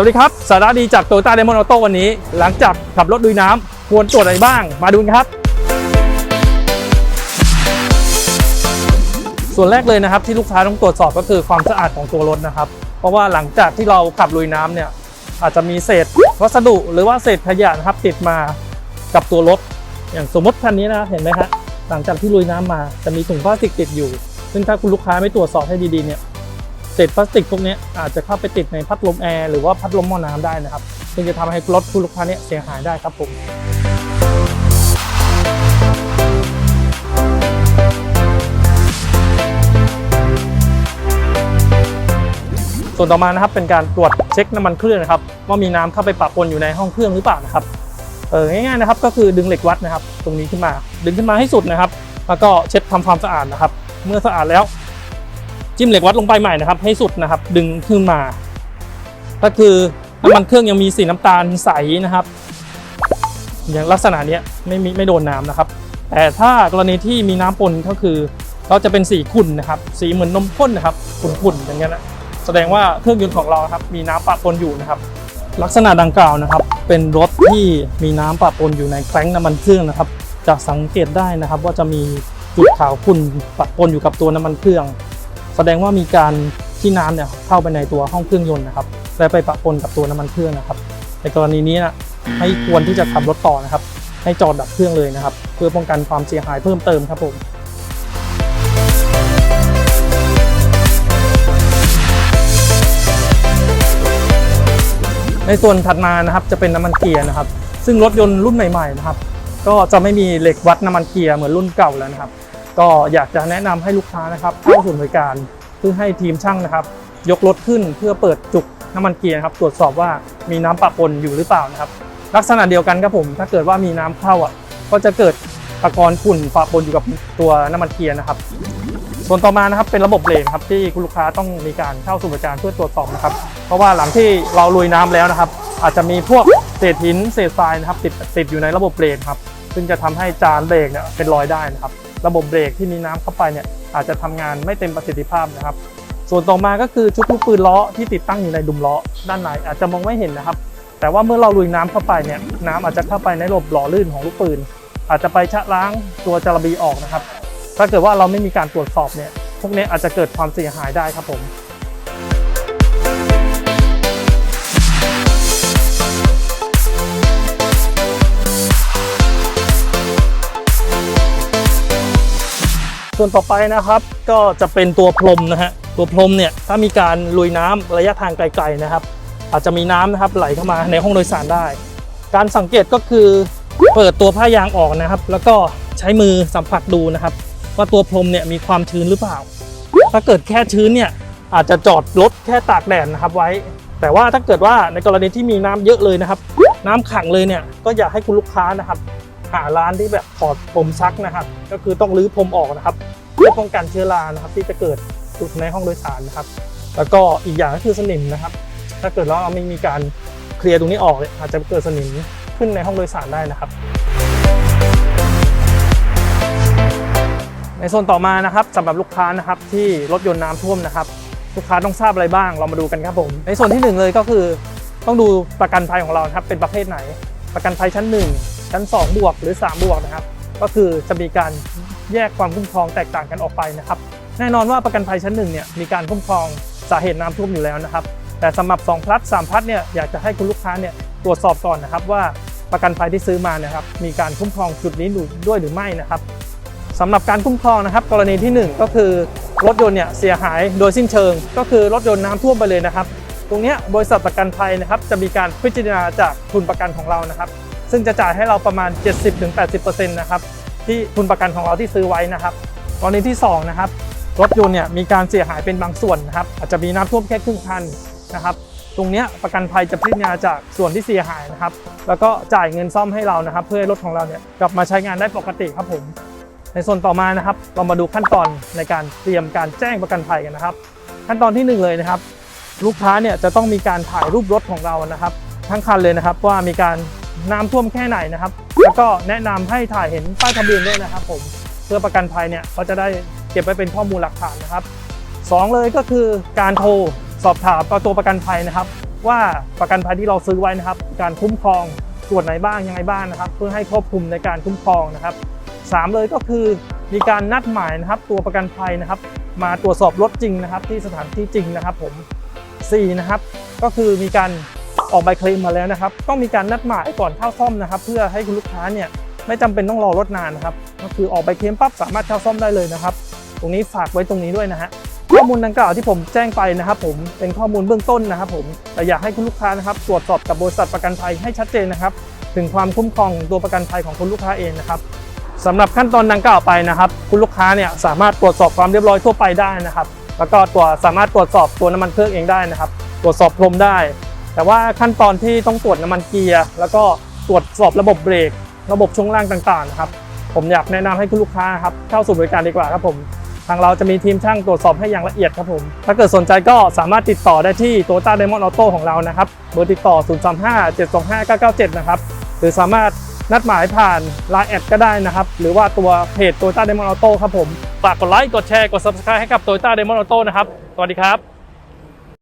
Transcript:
สวัสดีครับ สาระดีจากโตโยต้าเดมอนออโต้วันนี้ หลังจากขับรถดุยน้ำควรตรวจอะไรบ้าง มาดูกันครับ ส่วนแรกเลยนะครับที่ลูกค้าต้องตรวจสอบก็คือความสะอาดของตัวรถนะครับ เพราะว่าหลังจากที่เราขับลุยน้ำเนี่ยอาจจะมีเศษวัสดุหรือว่าเศษขยะนะครับติดมากับตัวรถ อย่างสมมติคันนี้นะเห็นไหมฮะหลังจากที่ลุยน้ำมาจะมีถุงพลาสติกติดอยู่ ซึ่งถ้าคุณลูกค้าไม่ตรวจสอบให้ดีๆเนี่ย เศษพลาสติกพวกนี้อาจจะเข้าไปติดในพัดลมแอร์หรือว่าพัดลมหม้อน้ำได้นะครับซึ่งจะทำให้รถคุณลูกค้าเนี่ยเสียหายได้ครับผมส่วนต่อมานะครับเป็นการตรวจเช็คน้ำมันเครื่องนะครับว่ามีน้ำเข้าไปปะปนอยู่ในห้องเครื่องหรือเปล่านะครับเออง่ายๆนะครับก็คือดึงเหล็กวัดนะครับ ตรงนี้ขึ้นมา ดึงขึ้นมาให้สุดนะครับ แล้วก็เช็ดทำความสะอาดนะครับ เมื่อสะอาดแล้ว จิ้มเหล็กวัดลงไปใหม่นะครับ ให้สุดนะครับ ดึงขึ้นมา ก็คือน้ำมันเครื่องยังมีสีน้ำตาลใสนะครับ อย่างลักษณะนี้ไม่มีไม่โดนน้ำนะครับ แต่ถ้ากรณีที่มีน้ำปนก็คือ เราจะเป็นสีขุ่นนะครับ สีเหมือนนมข้นนะครับขุ่นๆอย่างเงี้ยนะแสดงว่าเครื่องยนต์ของเราครับมีน้ำปะปนอยู่นะครับลักษณะดังกล่าวนะครับ เป็นรถที่มีน้ำปะปนอยู่ในแคร้งน้ำมันเครื่องนะครับ จะสังเกตได้นะครับว่าจะมีจุดขาวขุ่นปะปนอยู่กับตัวน้ำมันเครื่อง แสดงว่ามีการที่น้ำเนี่ยเข้าไปในตัวห้องเครื่องยนต์นะครับและไปปะปนกับตัวน้ำมันเครื่องนะครับ ในกรณีนี้นะให้ควรที่จะขับรถต่อนะครับ ให้จอดดับเครื่องเลยนะครับ เพื่อป้องกันความเสียหายเพิ่มเติมครับผมในส่วนถัดมานะครับจะเป็นน้ำมันเกียร์นะครับ ซึ่งรถยนต์รุ่นใหม่ๆนะครับ ก็จะไม่มีเหล็กวัดน้ำมันเกียร์เหมือนรุ่นเก่าแล้วนะครับ ก็อยากจะแนะนำให้ลูกค้านะครับเข้าศูนย์บริการเพื่อให้ทีมช่างนะครับ ยกรถขึ้นเพื่อเปิดจุกน้ำมันเกียร์ครับตรวจสอบว่ามีน้ำปะปนอยู่หรือเปล่านะครับ ลักษณะเดียวกันครับผม ถ้าเกิดว่ามีน้ำเข้าอะ ก็จะเกิดตะกอนฝุ่นปะปนอยู่กับตัวน้ำมันเกียร์นะครับ ส่วนต่อมานะครับเป็นระบบเบรกครับที่คุณลูกค้าต้องมีการเข้าสู่บริการเพื่อตรวจสอบนะครับ เพราะว่าหลังที่เราลุยน้ำแล้วนะครับ อาจจะมีพวกเศษหินเศษทรายนะครับติดติดอยู่ในระบบเบรกครับซึ่งจะทำให้จานเบรกเนี่ยเป็นรอยได้นะครับ ระบบเบรกที่มีน้ำเข้าไปเนี่ยอาจจะทำงานไม่เต็มประสิทธิภาพนะครับ ส่วนต่อมาก็คือชุดลูกปืนล้อที่ติดตั้งอยู่ในดุมล้อด้านในอาจจะมองไม่เห็นนะครับ แต่ว่าเมื่อเราลุยน้ำเข้าไปเนี่ยน้ำอาจจะเข้าไปในระบบหล่อลื่นของลูกปืน อาจจะไปชะล้างตัวจระบีออกนะครับ ถ้าเกิดว่าเราไม่มีการตรวจสอบเนี่ยพวกนี้อาจจะเกิดความเสียหายได้ครับผม ส่วนต่อไปนะครับก็จะเป็นตัวพรมนะฮะตัวพรมเนี่ยถ้ามีการลุยน้ำระยะทางไกลๆนะครับ อาจจะมีน้ำนะครับไหลเข้ามาในห้องโดยสารได้ การสังเกตก็คือเปิดตัวผ้ายางออกนะครับ แล้วก็ใช้มือสัมผัสดูนะครับ ว่าตัวพรมเนี่ยมีความชื้นหรือเปล่า ถ้าเกิดแค่ชื้นเนี่ยอาจจะจอดรถแค่ตากแดดนะครับไว้ แต่ว่าถ้าเกิดว่าในกรณีที่มีน้ำเยอะเลยนะครับ น้ำขังเลยเนี่ยก็อยากให้คุณลูกค้านะครับ หาร้านที่แบบถอดพรมซักนะครับ ก็คือต้องรื้อพรมออกนะครับ เพื่อป้องกันเชื้อรานะครับ ที่จะเกิดอยู่ในห้องโดยสารนะครับ แล้วก็อีกอย่างก็คือสนิมนะครับ ถ้าเกิดเราไม่มีการเคลียร์ตรงนี้ออกอาจจะเกิดสนิมขึ้นในห้องโดยสารได้นะครับในโซนต่อมานะครับสำหรับลูกค้านะครับที่รถยนต์น้ำท่วมนะครับ ลูกค้าต้องทราบอะไรบ้าง เรามาดูกันครับผม ในส่วนที่หนึ่งเลยก็คือ ต้องดูประกันภัยของเราครับเป็นประเภทไหน ประกันภัยชั้น 1 ชั้น 2 บวกหรือ 3 บวกนะครับ ก็คือจะมีการแยกความคุ้มครองแตกต่างกันออกไปนะครับ แน่นอนว่าประกันภัยชั้น1เนี่ยมีการคุ้มครองสาเหตุน้ำท่วมอยู่แล้วนะครับ แต่สำหรับ2พลัส3พลัสเนี่ยอยากจะให้คุณลูกค้าเนี่ยตรวจสอบก่อนนะครับว่าประกันภัยที่ซื้อมานี่ยครับมีการคุ้มครองจุดนี้ด้วยหรือไม่นะครับสำหรับการคุ้มครองนะครับ กรณีที่ 1 ก็คือรถยนต์เนี่ยเสียหายโดยสิ้นเชิง ก็คือรถยนต์น้ำท่วมไปเลยนะครับ ตรงนี้บริษัทประกันภัยนะครับจะมีการพิจารณาจากทุนประกันของเรานะครับ ซึ่งจะจ่ายให้เราประมาณ 70-80%นะครับที่ทุนประกันของเราที่ซื้อไว้นะครับกรณีที่2นะครับรถยนต์เนี่ยมีการเสียหายเป็นบางส่วนนะครับอาจจะมีน้ำท่วมแค่ครึ่งคันนะครับตรงนี้ประกันภัยจะพิจารณาจากส่วนที่เสียหายนะครับ แล้วก็จ่ายเงินซ่อมให้เรานะครับ เพื่อให้รถของเราเนี่ยกลับมาใช้งานได้ปกติครับผม ในส่วนต่อมานะครับ เรามาดูขั้นตอนในการเตรียมการแจ้งประกันภัยกันนะครับ ขั้นตอนที่หนึ่งเลยนะครับ ลูกค้าเนี่ยจะต้องมีการถ่ายรูปรถของเรานะครับ ทั้งคันเลยนะครับว่ามีการ น้ำท่วมแค่ไหนนะครับ แล้วก็แนะนำให้ถ่ายเห็นป้ายทะเบียนด้วยนะครับ ผมเพื่อประกันภัยเนี่ยเขาจะได้เก็บไว้เป็นข้อมูลหลักฐานนะครับสองเลยก็คือการโทรสอบถามตัวประกันภัยนะครับ ว่าประกันภัยที่เราซื้อไว้นะครับ การคุ้มครองส่วนไหนบ้างยังไงบ้างนะครับ เพื่อให้ครอบคลุมในการคุ้มครองนะครับสามเลยก็คือมีการนัดหมายนะครับ ตัวประกันภัยนะครับ มาตรวจสอบรถจริงนะครับ ที่สถานที่จริงนะครับ ผมสี่นะครับก็คือมีการ ออกใบเคลมมาแล้วนะครับ ต้องมีการนัดหมายก่อนเข้าซ่อมนะครับ เพื่อให้คุณลูกค้าเนี่ยไม่จำเป็นต้องรอรถนานนะครับ ก็คือออกใบเคลมปั๊บสามารถเข้าซ่อมได้เลยนะครับ ตรงนี้ฝากไว้ตรงนี้ด้วยนะฮะข้อมูลดังกล่าวที่ผมแจ้งไปนะครับผมเป็นข้อมูลเบื้องต้นนะครับผมแต่อยากให้คุณลูกค้านะครับตรวจสอบกับบริษัทประกันภัยให้ชัดเจนนะครับ ถึงความคุ้มครองตัวประกันภัยของคุณลูกค้าเองนะครับสำหรับขั้นตอนดังกล่าวไปนะครับ คุณลูกค้าเนี่ยสามารถตรวจสอบความเรียบร้อยทั่วไปได้นะครับ แล้วก็ตัวสามารถตรวจสอบตัวน้ำมันเครื่องเองได้นะครับ ตรวจสอบพรมได้ แต่ว่าขั้นตอนที่ต้องตรวจน้ำมันเกียร์แล้วก็ตรวจสอบระบบเบรก ระบบช่วงล่างต่างๆนะครับผมอยากแนะนำให้คุณลูกค้าครับเข้าสู่บริการดีกว่าครับผมทางเราจะมีทีมช่างตรวจสอบให้อย่างละเอียดครับผม ถ้าเกิดสนใจก็สามารถติดต่อได้ที่ t o y o t a Diamond Auto ของเรานะครับ เบอร์ติดต่อ 035 725 997 นะครับ หรือสามารถนัดหมายผ่าน Line แอดก็ได้นะครับ หรือว่าตัวเพจ t o y o t a Diamond Auto ครับผม ฝากกดไลค์ กดแชร์ กด Subscribe ให้กับ t o y o t a Diamond Auto นะครับ สวัสดีครับ